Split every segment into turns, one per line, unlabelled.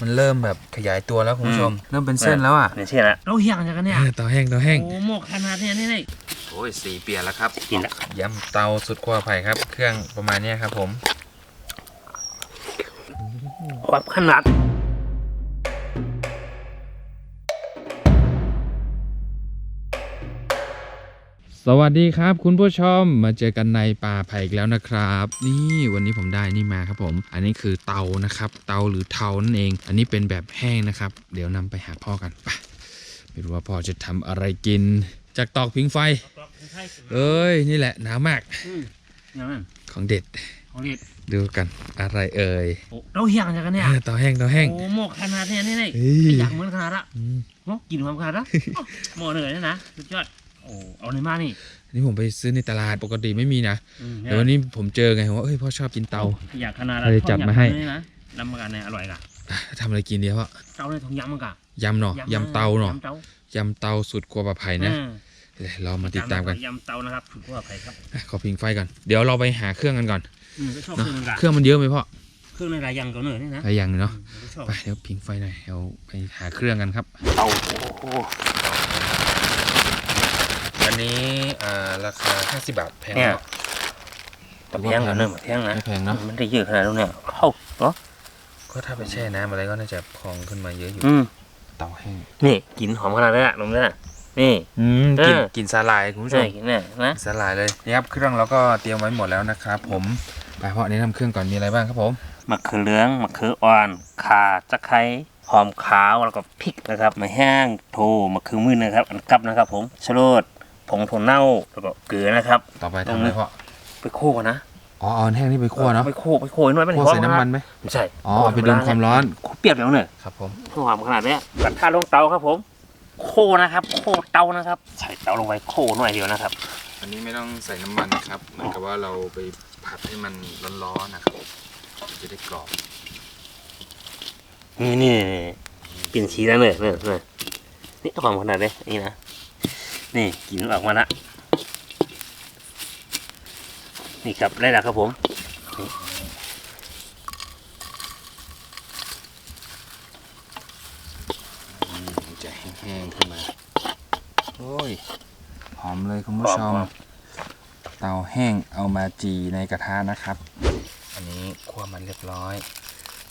มันเริ่มแบบขยายตัวแล้วคุณผู้ชม เริ่มเป็นเส้นแล้วอะ
เนี่ยเช่นละเราเหี่ยงจากกันเนี่ย
ต่อแห้งต่อแห้ง
โอ้หมกขนาดเนี้ยนี่นี่
โอ้ยสีเปลี่ยนแล้วครับ
กินละ
ยำเตาสุดขั้วไผ่ครับ เครื่องประมาณเนี้ยครับผม
ความขนาด
สวัสดีครับคุณผู้ชมมาเจอกันในป่าไผ่อีกแล้วนะครับ นี่วันนี้ผมได้นี่มาครับผม อันนี้คือเตานะครับ เตาหรือเทานั่นเอง อันนี้เป็นแบบแห้งนะครับ เดี๋ยวนำไปหาพ่อกันไปไม่รู้ว่าพ่อจะทำอะไรกิน จากตอกผิงไฟเอ้ยนี่แหละหนาวมาก
อย่างนั้น
ของเด็ด
ของเด็ด
ดูกันอะไรเอ่ย
โอ้เราเหี่ยงจากกันเนี่ย
เต่อแห้งเต่อแห้ง
โอ้หมกขนาดเนี้ยนี่นี่
เฮ้ย
อยากเหมือนขนาดละ
อืม
โอ้กินความขนาดละหมอเหนื่อยนะนะสุดยอดโอ้เอาในมานี่
อันนี้ผมไปซื้อในตลาดปกติไม่มีนะ
อืม
แต่วันนี้ผมเจอไงผมว่าเอ้ยพ่อชอบกินเตา
อยากขนาด
เลยจัดมาให้
อยกขนดนี้นะรับประกันเนี่ยอร่อยกะ
อะทำอะไรกินดีพ่อ
เตาในถุงยำมันกะ
ยำเนาะยำเตาเนาะ
ยำเตายำ
เตาสุดครัวปลาไผ่นะ
อืม
เดี๋ยวเรามาติดตามกัน
ยำเตานะครับถูกว่าไปครับ
อะขอพิงไฟก่อนเดี๋ยวเราไปหาเครื่องกันก่อน
อืมก็ชอบ
เนาะ
เครื่องมันกะ
เครื่องมันเยอะไหมพ่อ
เครื่องในหลายอย่างก็เหนื่อยนี่นะ
หลายอย่างเนาะ
อืมก็ชอบ
ไปเดี๋ยวพิงไฟหน่อยเราไปหาเครื่องกันครับ
เตาโอ้โห
อันนี้อ่าราคา50บาทแพง
เนี่ย
เนาะ
ตะเพียงกันเนอะตะเพียงนะ
ไม่แพงเนาะ
มันได้เยอะขนาดนั้นเนี่ยเข้าเนาะ
ก็ถ้าไปแช่น้ำอะไรก็น่าจะพองขึ้นมาเยอะอยู่
อืม
เตาแห้ง
นี่กลินหอมขนาดนี้อะนมเนี่ยนี่
อืมกลิน
เออ
กลินสาลายคุณผู้ช
ใช่
ม
กินเนี่ยนะ
สลายเลยนี่ครับเครื่องเราก็เตรียมไว้หมดแล้วนะครับผมไปเพาะแนะนำเครื่องก่อนมีอะไรบ้างครับผม
มะเขือเหลืองมะเขืออ่อนข่าตะไคร้หอมขาวแล้วก็พริกนะครับมะแห้งโทมะเขือมือนะครับอันกับนะครับ ผมชะโรด ผงถั่วเน่าแล้วก็เกลือนะครับ
ต่อไปทำอะไรเพาะ
ไปโค่ก่อนนะ
อ๋อเอาอันแห้งนี่ไปคั่วเนาะ
ไปโค่ไปโค่หน่อยมัน
คั่วใส่น้ำมันไหม
ไม่ใช่
อ๋อเอาไปโดนความร้อน
โค่เปรียบแล้วเนี่ย
ครับผม
หอมขนาดเนี้ยกระทะลงเตาครับผมโค่นะครับ โค่เตานะครับ ใส่เตาลงไปโค่หน่อยเดียวนะครับ
อันนี้ไม่ต้องใส่น้ำมันนะครับเหมือนกับว่าเราไปผัดให้มันร้อนๆนะครับจะได้กรอบ
นี่นี่เปลี่ยนสีแล้วเนี่ยเนี่ยเนี่ยนี่หอมขนาดนี้นี่นะ นี่กลินออกมาละนี่ครับได้แล้วครับผม
อืมมันจะแห้งๆขึ้นมา โอ้ย หอมเลยคุณผู้ชม
หอม
เตาแห้งเอามาจีในกระทะนะครับ อันนี้คั่วมันเรียบร้อย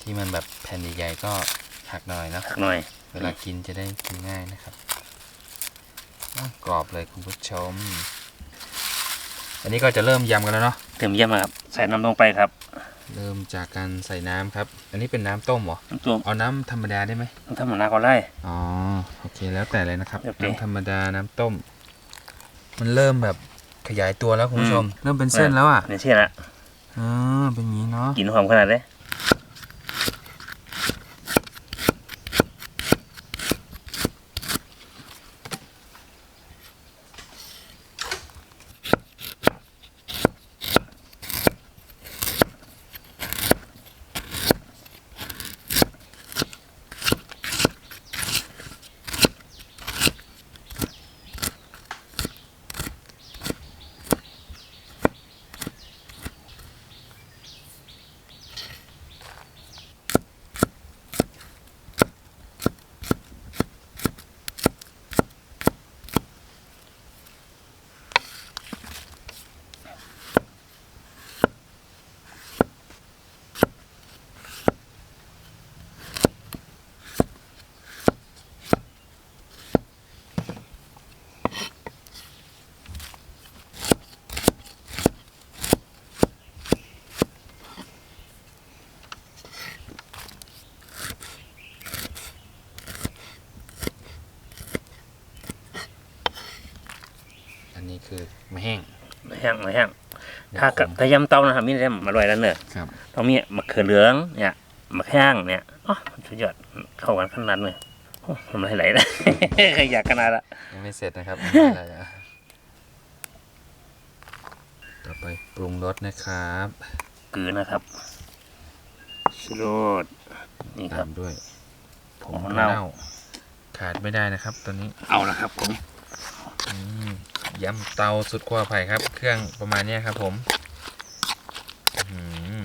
ที่มันแบบแผ่นใหญ่ๆก็หักหน่อยนะ
สักหน่อย
เวลากินจะได้กินง่ายนะครับอ้าว กรอบเลยคุณผู้ชม อันนี้ก็จะเริ่มยำกันแล้วเนาะ
เติมเยี่ยมครับใส่น้ำลงไปครับ
เริ่มจากการใส่น้ำครับ อันนี้เป็นน้ำต้มเหรอ
น้ำตัว
เอาน้ำธรรมดาได้ไหม
น้ำทำหนาก็ได้
อ๋อโอเคแล้วแต่เลยนะครับ
โอเค
น้ำธรรมดาน้ำต้ม มันเริ่มแบบขยายตัวแล้วคุณผู้ชม เริ่มเป็นเส้นแล้วอะ
นี่ใช่ละ
อ่าเป็นอย่างนี้เนาะ
กลินหอมขนาดนี้
อัน
แห้งไม่แห้งถ้ากับถ้ายำเตานะครับมีอะไรมาอร่อยแล้วเนอะ
ครับ
ต้องมีมะเขือเหลืองเนี่ยมะแข้งเนี่ยอ๋อมันสุดยอดเข้ากันขนาดเลยโอ้ทำอะไรไหลนะอยากขนาดละ
ยังไม่เสร็จนะครับอะไรอะต่อไปปรุงรสนะครับ
เกลือนะครับชูรสนี่ค
ตา
รับ
มด้วยผง
ผง
ถั่ว
เน่า
เน่าขาดไม่ได้นะครับ ตัวนี้
เอาละครับผม
อืม ยำเตาสุดขั้วไผ่ครับ เครื่องประมาณเนี้ยครับผมอื้อหือ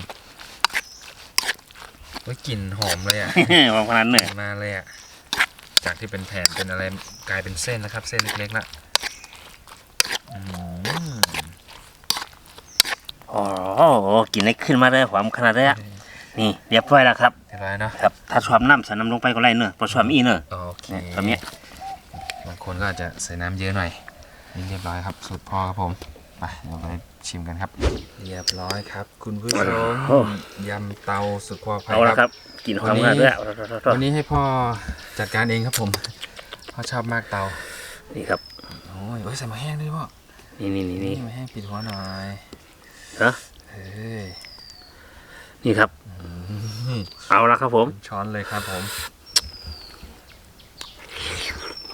เฮ้ยกลิ่นหอมเลยอะ
หอมขนาดเนย
มาเลยอะ จากที่เป็นแผ่นเป็นอะไรกลายเป็นเส้นนะครับ เส้นเล็กๆละอืม
โอ้โหกินได้ขึ้นมาเลยหอมขนาดเลยอะนี่เรียบร้อยแล้วครับ
เรียบร้อยเนาะ
ครับถ้าชอบน้ำใส่น้ำลงไปก็ได้เนอะพอชอบอีเนอะ
โอเค
เนี่ยตัวเนี้ย
บางคนก็อาจจะใส่น้ำเยอะหน่อยนี่ เรียบร้อยครับสูตรพ่อครับผมไปเดี๋ยวไปชิมกันครับ เรียบร้อยครับ คุณผู้ชมยำเตาสุดความไพ
เอาละครับกลินหอมขนาดเลยอะ
วันนี้ให้พ่อจัดการเองครับผมพ่อชอบมากเตา
นี่ครับ
โอ้ยโอ้ยใส่มาแห้งด้วยพ่อ
นี่นี่นี่นี่
มาแห้งปิดหัวหน่อย
ฮะ
เฮ้ย
นี่ครับ เอาละครับผม
ช้อนเลยครับผม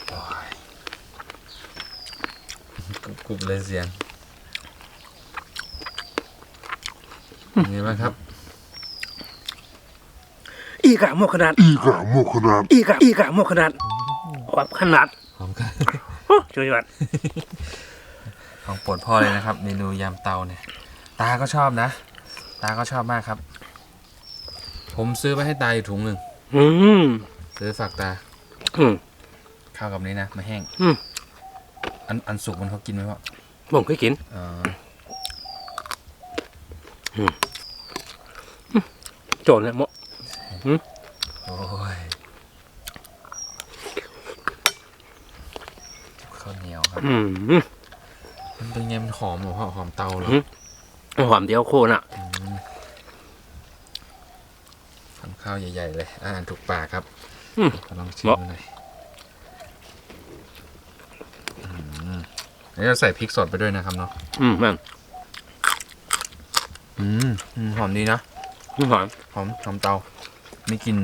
โอ้ย กรุบกรุบเลยเสียงเป็นไงบ้างครับ
อีกะโมกขนาด
Iga mogenaan.
อีกะอีกะโมกขนาดความขนาด
หอมกัน
โอ้ช่วยวัด
ของโปรดพ่อเลยนะครับ เมนูยำเตาเนี่ย ตาก็ชอบนะ ตาก็ชอบมากครับ ผมซื้อไปให้ตาอยู่ถุงหนึ่ง
อืม
ซื้อฝากตา
อืม
ข้าวกับนี้นะมาแห้ง
อืม
อันอันสุกมันเขากินไหมพ่อ
ผมเคยกิน
อ๋อ
โจรเนี่ยโม
โอ้ยข้าวเหนียวครับ
อืม
มันเป็นไงมันหอมเหรอพ่อหอมเตาเหรอ
อืมหอมเดียวโคน่ะ
มทำข้าวใหญ่ ๆ เลยอาหารถูกปากครับ
อืม
ขอลองชิม
เหมาะ
ดูหน่อยอืม อันนี้เราใส่พริกสดไปด้วยนะครับเนาะ
อืมนั่น
อืมอืมหอมดีนะ
นี่หอม
หอมหอมเตามีกลิ่น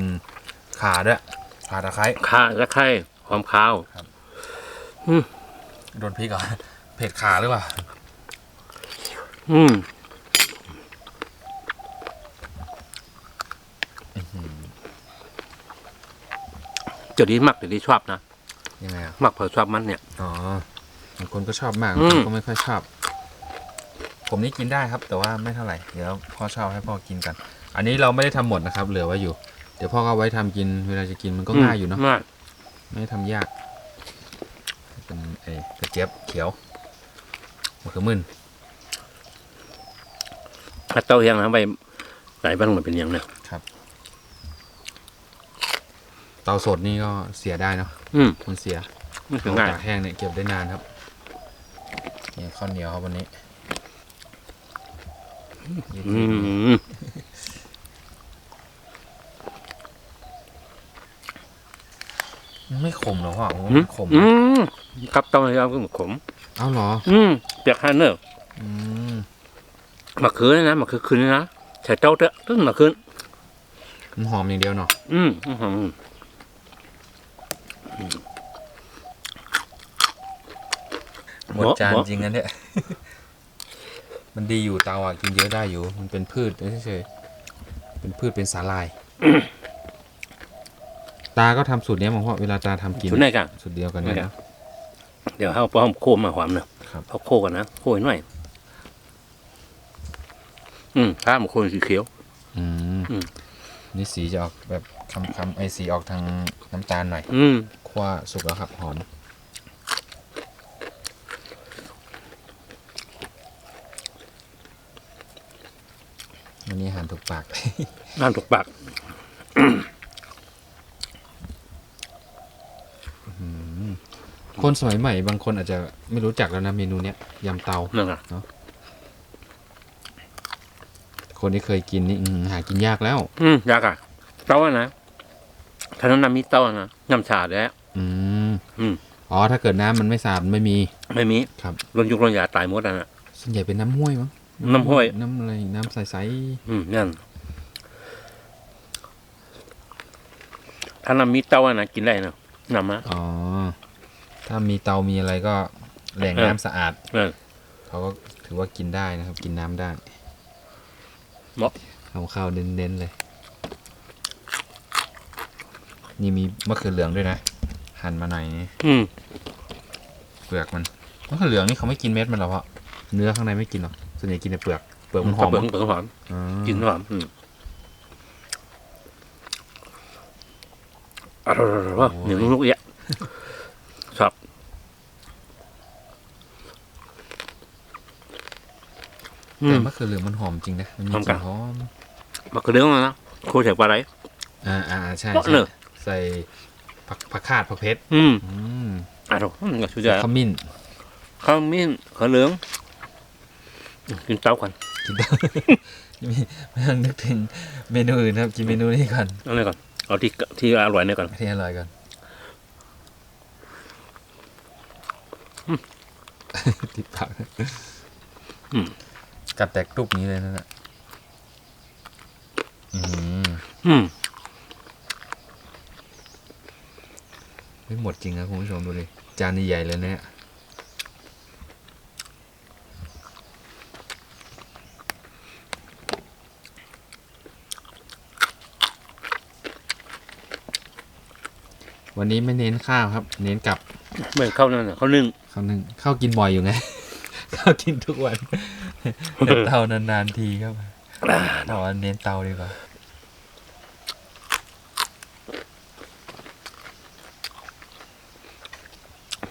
ขาด้วยขาตะไคร้
ข่าตะไคร้หอมข้าว
โดนพริกเหรอเผ็ดขาหรือเปล่า
อืมเจะดีมักเจะดีชอบนะ
ยังไงอะ
มักเผอชอบมันเนี่ย
อ๋อ บางคนก็ชอบมาก
อื
บาง
ม
คนก็ไม่ค่อยชอบ ผมนี่กินได้ครับ แต่ว่าไม่เท่าไหร่เดี๋ยวพ่อชอบให้พ่อกินกัน อันนี้เราไม่ได้ทำหมดนะครับ เหลือไว้อยู่ เดี๋ยวพ่อก็เอาไว้ทำกิน เวลาจะกินมันก็ง่ายอยู่เนาะ
ง่าย
ไม่ได้ทำยากเป็นไอ้กระเจี๊ยบเขียวมะเขือมึน
ถ้าเต้าเฮียงนะไปไหนบ้างมันเป็นยังเนี่ย
เตาสดนี่ก็เสียได้เนาะ
อืม
มันเสีย
นี่คือง่าย
ตากแห้งเนี่ยเก็บได้นานครับเนี่ยข้าวเหนียวครับวันนี้
อืม
ไม่ขมหรอพ่อผมว่า
อืม
มันขม
อืมครับเต้าเฮียงก็ขม
เอ้าเหรอ
อืมเปียกฮันเนอร์
อืม
มะเขือนะมะเขือคืนนะใส่เต้าเตอะตึ้งมะเขือ
มันหอมอย่างเดียวเนาะ
อืมอืมอืม
หมดจานจริงอันเนี่ยมันดีอยู่เตาอะกินเยอะได้อยู่ มันเป็นพืชเฉยๆเป็นพืชเป็นสาลาย ตาก็ทำสูตรเนี้ยมั้งพ่อเวลาตาทำกิน
ชุดไหนกัน
สูตรเดียวกันเนี่ย
ไหนกั
นะ
นเดี๋ยวให้เอาป้อมโคมมาหอมเนอะ
ครับ
เอาโคกันนะโคอีกหน่อยอืมข้ามโคสีเขียว
อืม
อืม
นี่สีจะออกแบบคำๆไอสีออกทางน้ำตาลหน่อย
อืม
คั่วสุกแล้วครับหอม วันนี้อาหารถูกปาก
น้ำตกปาก
คนสมัยใหม่บางคนอาจจะไม่รู้จักแล้วนะเมนูเนี้ยยำเตา
นั่นน่ะ
คนที่เคยกินนี่อื้อหือหากินยากแล้ว
อืมยากอะเต้าอะนะถ้าน้ำน้ำมีเต้าอะนะน้ำชาแล้ว
อืม
อืม
อ๋อถ้าเกิดน้ำมันไม่สะอาดมันไม่มี
ไม่มี
ครับ
รนยุกรนยาตายหมดอะนะ
ส่วนใหญ่เป็นน้ำห้วยมั้ง
น้ำห้วย
น้ำอะไร น้ำใส
อืมนั่นถ้าน้ำมีเต้าอะนะกินได้นะน้ำมะ
ๆอ๋อ ถ้ามีเตามีอะไรก็แหล่ง
เออ
น้ำสะอาด
เออ
เขาก็ถือว่ากินได้นะครับ กินน้ำได้
เหมาะ
เอาข้าวเน้นๆเลย นี่มีมะเขือเหลืองด้วยนะ หั่นมาหน่อยนี่
อืม
เปลือกมันมะเขือเหลืองนี่เขาไม่กินเม็ดมันหรอเพราะเนื้อข้างในไม่กินหรอก ส่วนใหญ่กินแต่เปลือก เปลือกมันหอม
เปิด
มั้ง
เปิดหอม
อ๋อ
กินหอมอืมอร่อยๆๆเหนียวนุ่มๆเอี้ยชอบอื
แต่
ม
มะเขือเหลืองมันหอมจริงนะ มันมี
หอม
ก
กั
ลิ่
น
นหอม
มาคือเรื่องอะไรนะครูใส่ปลาไหล
อ่าอ่าใช่
เพราะ
ใช่
เนอะ
ใส่ผักผักคาดผักเพชร
อืม
อืม
อร่อยอืมก็สุดยอด
ขมิ้น
ข้าวมิ้นข้าวเหลือง กินเต้ากัน
กินได้ไม่ไม่ต้องนึกถึงเมนูอื่นนะครับ กินเมนูนี้ก่อน
เอาเลยก่อนเอาที่ที่อร่อยเนี่ยก่อน
ที่อร่อยก่อน
อืม
ติดปาก
อืม
กัดแตกตุบนี้เลยนั่นแหละอืม
อืม
ไม่หมดจริงนะคุณผู้ชมดูดิจานใหญ่ๆเลยเนี่ย วันนี้ไม่เน้นข้าวครับ เน้นกับ
เหมือนข้าวนั่นน่ะข้าวนึ่ง
ข้าวนึ่งข้าวกินบ่อยอยู่ไง ข้าวกินทุกวันแต่เตานานๆทีครับแต่ว่าเน้นเตาดีกว่า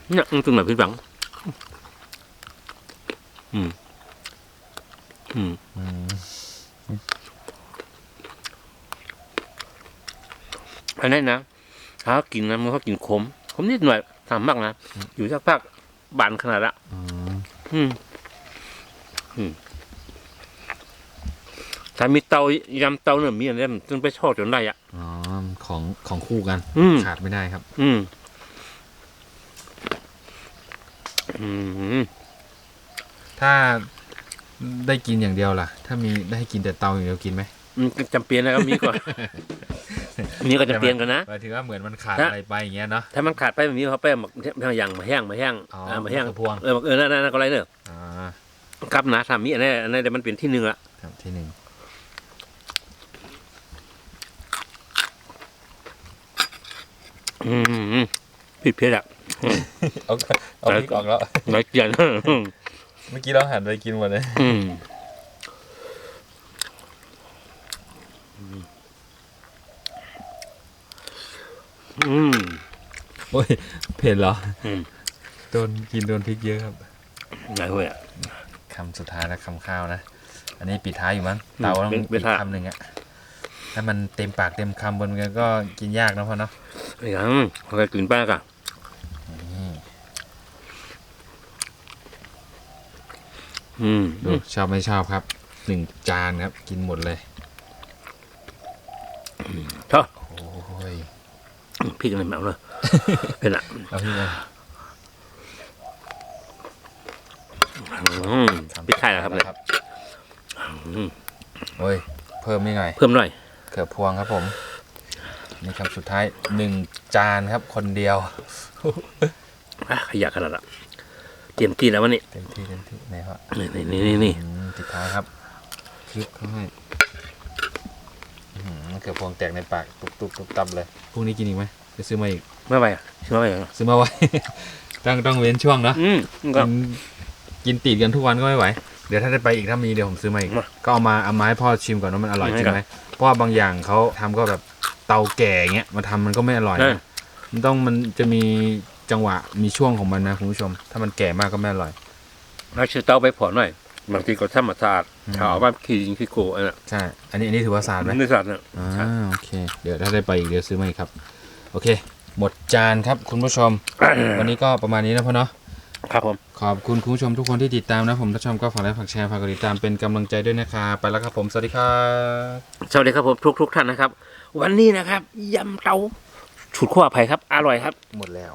เนี่ยมันเป็นแบบพิษบัง อืม อืม
อืม
อันนี้นะ ถ้ากินนะมันก็กินขมขมนิดหน่อยทำมากนะอยู่สักพักบานขนาดละ
อ๋อ
อืมอืมถ้ามีเตายำเตาเนี่ยมีอะไรมันจนไปชอบจนได้อะ
อ๋อของของคู่กัน
อืม
ขาดไม่ได้ครับ
อืมอืม
ถ้าได้กินอย่างเดียวล่ะ ถ้ามีได้ให้กินแต่เตาอย่างเดียวกินไหม
มันก็จำเป็นนะครับมีก่อน มีก็จะเปลี่ยนกันนะ
หมายถึงว่าเหมือนมันขาด
ถ้า
อะไรไปอย่างเงี้ยเนาะ
ถ้ามันขาดไปแบบนี้เขาไปหมักบางอย่างมาแห้งมาแห้ง
อ๋อ
อ่ามาแห้ง
มะเขือพวง
เออเออนั่นนั่นก็ไรเนอะ
อ่า
ครับนะทำมีอันนี้อันนี้เดี๋ยวมันเป็นที่หนึ่งละ
ครับที่หนึ่ง
อืมผิดเพศอะ
เอาเอาพริกออกแล้ว
น้อยเกิน
เมื่อกี้เราหั่นไปกินหมดเลย
อืม อืม
โอ้ยเผ็ดเหรอ
อืม
โดนกินโดนพริกเยอะครับ
ไหนเว้ยอะ
คำสุดท้ายแล้วคำข้าวนะ อันนี้ปิดท้ายอยู่มั้งเตาต้อง
เป็นเป็น
อีก
ท่า
คำหนึ่งอะถ้ามันเต็มปากเต็มคำบนกันก็กินยากนะพ่อเนาะ
ไอ้ยังเขาไปกลืนป้ากะ
นี่
อืม
ดูชอบไม่ชอบครับหนึ่งจานครับ กินหมดเลย
ชอบ
โอ้ย
พี่กันเลยแมวเลยเป็นอะ
เอาพี่เลย
อืมพี่ไข่แล้วครับเนี่ยอืม
โอ้ย เพิ่มนิดหน่อย
เพิ่มหน่อย
เกือบพวงครับผมนี่ครับสุดท้ายหนึ่งจานครับคนเดียว
อะขยะขนาดละเตรียมที่แล้ววันนี้
เต็มที่เต็มที่ไหนครับ
นี่นี่นี่นี่
อืมติดท้ายครับคลิปเขาให้อื้อหือเกือบพวงแตกในปากตุบตุบตุบตับเลยพรุ่งนี้กินอีกไหม จะซื้อมาอีก
ไม่ไปอะใช่ไหม
ซื้อมาไว้ ต้องต้องเว้นช่วงเนาะ
อืมก็
กินกินติดกันทุกวันก็ไม่ไหว เดี๋ยวถ้าได้ไปอีกถ้ามีเดี๋ยวผมซื้อมาอีก
มา
ก็เอามาเอามาให้พ่อชิมก่อนว่ามันอร่อย
ให้
จริง
ก่อน
ไหมเพราะว่าบางอย่างเขาทำก็แบบเตาแก่เงี้ยมาทำมันก็ไม่อร่อย
ใช่
นะมันต้องมันจะมีจังหวะมีช่วงของมันนะคุณผู้ชม ถ้ามันแก่มากก็ไม่อร่อย
เอาชื่อเต้าไปผอหน่อยบางทีก็ธรรมชาติ
อืม
ขาวบ้านขี้ยิงขี้โกอันนั้น
ใช่ อันนี้อันนี้ถือว่าสะอาดไหม
ในสัตว์เนี่ย
อ่า
ใช่
โอเค เดี๋ยวถ้าได้ไปอีกเดี๋ยวซื้อมาอีกครับโอเค หมดจานครับคุณผู้ชม วันนี้ก็ประมาณนี้นะพ่อเนาะ
ครับผม
ขอบคุณคุณผู้ชมทุกคนที่ติดตามนะผมถ้าชอบก็ฝากไลค์ฝากแชร์ฝากกดติดตามเป็นกำลังใจด้วยนะครับไปแล้วครับผมสวัสดีครับ
สวัสดีครับผมทุกทุกๆท่านนะครับ วันนี้นะครับยำเต้าฉุดขั้วไผ่ครับ อร่อยครับ
หมดแล้ว